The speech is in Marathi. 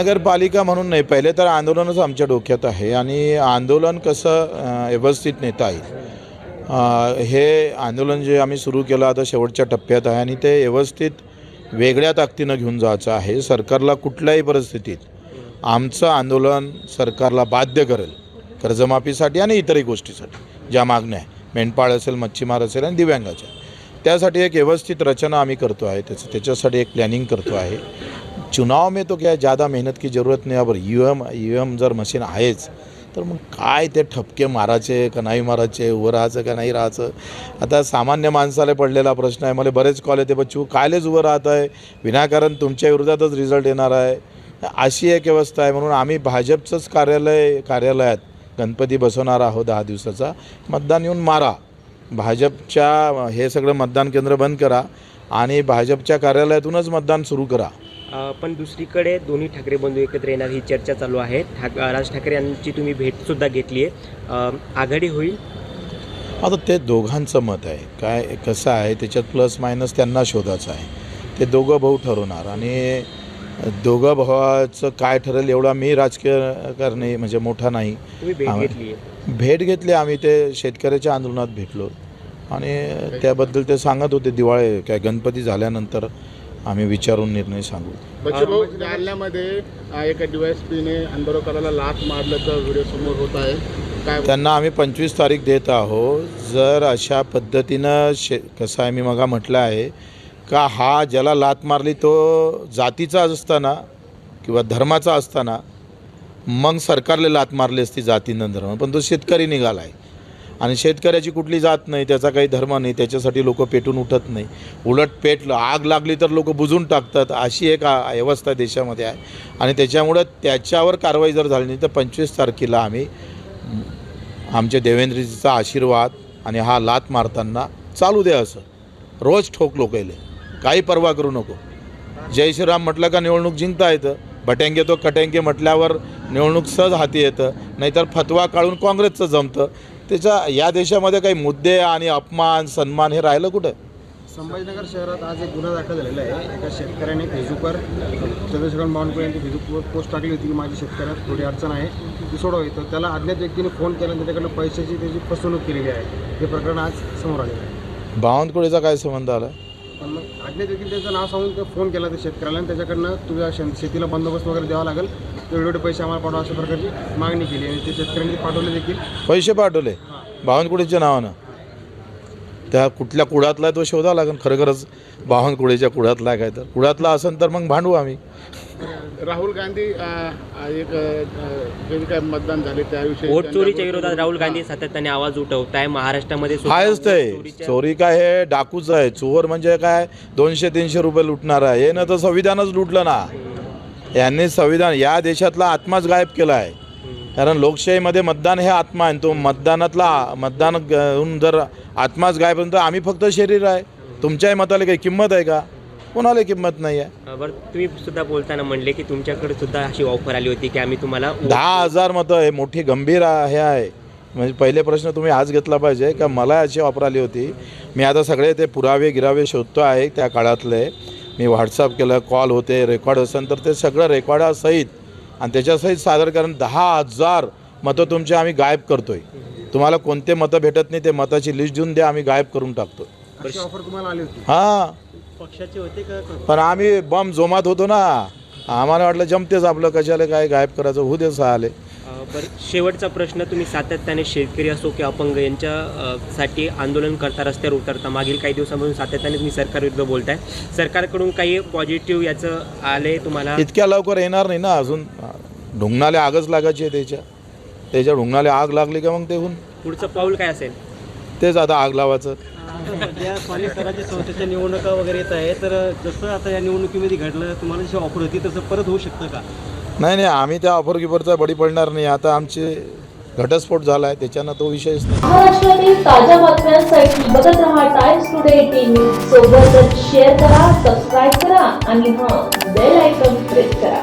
नगरपालिका म्हणून नाही पहिले तर आंदोलनच आमच्या डोक्यात आहे. आणि आंदोलन कसं व्यवस्थित नेता येईल. हे आंदोलन जे आम्ही सुरू केलं आता शेवटच्या टप्प्यात आहे. आणि ते व्यवस्थित वेगळ्या ताकदीनं घेऊन जायचं आहे. सरकारला कुठल्याही परिस्थितीत आमचं आंदोलन सरकारला बाध्य करेल. कर्जमाफीसाठी आणि इतरही गोष्टीसाठी. ज्या मागण्या आहे मेंढपाळ असेल मच्छीमार असेल आणि दिव्यांगाच्या. त्यासाठी एक व्यवस्थित रचना आम्ही करतो आहे. त्याचं त्याच्यासाठी एक प्लॅनिंग करतो आहे. चुनाव में तो क्या ज़्यादा मेहनत की ज़रूरत नहीं अब यू एम यू एम जर मशीन आहेच तर मग काय ते ठपके मारायचे का नाही मारायचे उभं राहायचं का नाही राहायचं? आता सामान्य माणसाला पडलेला प्रश्न आहे मला बरेच कॉल येते बच्चू कायलेच उभं राहत आहे? विनाकारण तुमच्या विरोधातच रिझल्ट येणार आहे. अशी एक व्यवस्था आहे म्हणून आम्ही भाजपचंच कार्यालय कार्यालयात गणपती बसवणार आहोत दहा दिवसाचा. मतदान येऊन मारा. भाजपच्या हे सगळं मतदान केंद्र बंद करा आणि भाजपच्या कार्यालयातूनच मतदान सुरू करा. पण दुसरीकडे दोन्ही ठाकरे बंधू एकत्र येणार ही चर्चा चालू आहे. ठाक राज ठाकरे यांची तुम्ही भेटसुद्धा घेतली आहे आघाडी होईल? आता ते दोघांचं मत आहे. काय कसं आहे त्याच्यात प्लस मायनस त्यांना शोधायचं आहे. ते दोघं भाऊ ठरवणार आणि दोघं भावाचं काय ठरेल एवढा मी राजकीय करणे म्हणजे मोठा नाही. भेट घेतली आम्ही ते शेतकऱ्याच्या आंदोलनात भेटलो. आणि त्याबद्दल ते सांगत होते दिवाळी काय गणपती झाल्यानंतर आम्ही विचारून निर्णय सांगू. जालन्यामध्ये एका डीवायएसपीने आंदोलकाला लाच मारल्याचा व्हिडिओ समोर होत आहे. काय त्यांना आम्ही पंचवीस तारीख देत आहोत. जर अशा पद्धतीनं शे कसं आहे मी मगा म्हटलं आहे का हा ज्याला लात मारली तो जातीचा असताना किंवा धर्माचा असताना मग सरकारला लात मारली असती जातीनं धर्म पण तो शेतकरी निघाला आहे आणि शेतकऱ्याची कुठली जात नाही त्याचा काही धर्म नाही त्याच्यासाठी लोक पेटून उठत नाही. उलट पेटलं आग लागली तर लोक बुजून टाकतात अशी एक व्यवस्था देशामध्ये आहे. आणि त्याच्यामुळं त्याच्यावर कारवाई जर झाली नाही तर पंचवीस तारखेला आम्ही आमचे देवेंद्रजीचा आशीर्वाद आणि हा लात मारताना चालू द्या असं. रोज ठोक लोकायले. काही पर्वा करू नको. जय श्रीराम म्हटलं का निवडणूक जिंकता येतं. भटेंगे तो कटेंगे म्हटल्यावर निवडणूक सहज हाती येतं. नाहीतर फतवा काढून काँग्रेसचं जमतं. त्याच्या या देशामध्ये काही मुद्दे आणि अपमान सन्मान हे राहिलं कुठं? संभाजीनगर शहरात आज एक गुन्हा दाखल झालेला आहे. एका शेतकऱ्याने फेसबुकवर चंद्रशेखर बावनकुळे यांची फेसबुकवर पोस्ट टाकली होती की माझी शेतकऱ्यात थोडी अडचण आहे ती सोडवावी तर त्याला अज्ञात व्यक्तीने फोन केला आणि त्याच्याकडनं पैशाची त्याची फसवणूक केलेली आहे. हे प्रकरण आज समोर आलेलं आहे. बावनकुळेचा काय संबंध आला? पण मग अज्ञात देखील त्याचं नाव सांगून ते फोन केला त्या शेतकऱ्याला आणि त्याच्याकडनं तुझ्या शे शेतीला बंदोबस्त वगैरे द्यावा लागेल. एवढे एवढे पैसे आम्हाला पाठवा अशा प्रकारची मागणी केली आणि ते शेतकऱ्यांनी पाठवले देखील. पैसे पाठवले. बावनकुळेच्या नावानं. त्या कुठल्या कुळातला आहे तो शोधावा लागेल. खरं खरंच बावनकुळेच्या कुळातला आहे काय तर. कुळातला असेल तर मग भांडू आम्ही. राहुल गांधी एक जे काही मतदान झाले त्याविषयी वोट चोरीच्या विरोधात राहुल गांधी सातत्याने आवाज उठवत आहे महाराष्ट्रामध्ये आहेच ते चोरी काय हे डाकूच आहे. चोर म्हणजे काय? दोनशे तीनशे रुपये लुटणार आहे. हे ना तर संविधानच लुटलं ना. यांनी संविधान या देशातला आत्माच गायब केला आहे कारण लोकशाहीमध्ये मतदान हे आत्मा आहे. तो मतदानातला मतदान जर आत्माच गायब तर आम्ही फक्त शरीर आहे. तुमच्याही मताला काही किंमत आहे का? कोणाला किंमत नाही आहे बरं तुम्ही सुद्धा बोलताना म्हणले की तुमच्याकडे सुद्धा अशी ऑफर आली होती की आम्ही तुम्हाला दहा हजार मतं हे मोठी गंभीर आ- हे आहे. म्हणजे पहिले प्रश्न तुम्ही आज घेतला पाहिजे का मला अशी ऑफर आली होती. मी आता सगळे ते पुरावे गिरावे शोधतो आहे त्या काळातले. मी व्हॉट्सअप केलं कॉल होते रेकॉर्ड असेल तर ते सगळं रेकॉर्डासहित आणि त्याच्यासहित सादर करून दहा हजार मतं तुमचे आम्ही गायब करतोय. तुम्हाला कोणते मतं भेटत नाही ते मताची लिस्ट देऊन द्या आम्ही गायब करून टाकतो अशी ऑफर तुम्हाला आली होती? हां. पक्षाचे होते का पण आम्ही बम जोमात होतो ना. आम्हाला वाटलं जमतेच आपलं कशाला काय गायब करायचं होऊ दे आले अ, बरं शेवटचा प्रश्न तुम्ही सातत्याने शेतकरी असो की अपंग यांच्या अ, साठी आंदोलन करता रस्त्यावर उतरता मागील काही दिवसांपासून सातत्याने तुम्ही सरकारविरुद्ध बोलताय. सरकारकडून काही पॉझिटिव्ह याचं आले तुम्हाला? इतक्या लवकर येणार नाही ना अजून. ढुंगणाले आगच लागायची आहे त्याच्या. त्याच्या ढुंगणाले आग लागली का मग ते होऊन पुढचं पाऊल काय असेल? तेच आता आग लावायचं. सध्या स्थानिक स्वराज्य संस्थेच्या निवडणुका वगैरे येत आहे तर जसं आता या निवडणुकीमध्ये घडलं तुम्हाला जशी ऑफर होती तसं परत होऊ शकतं का? नाही नाही आम्ही त्या ऑफर गिफरचा बळी पडणार नाही. आता आमचे घटस्फोट झाला आहे त्याच्यानं तो विषयच नाही. महाराष्ट्रातील ताज्या बातम्यांसाठी बघत रहा टाइम्स टुडे एटीन न्यूज सोबतच शेअर करा सबस्क्राईब करा आणि हां बेल आयकॉन प्रेस करा.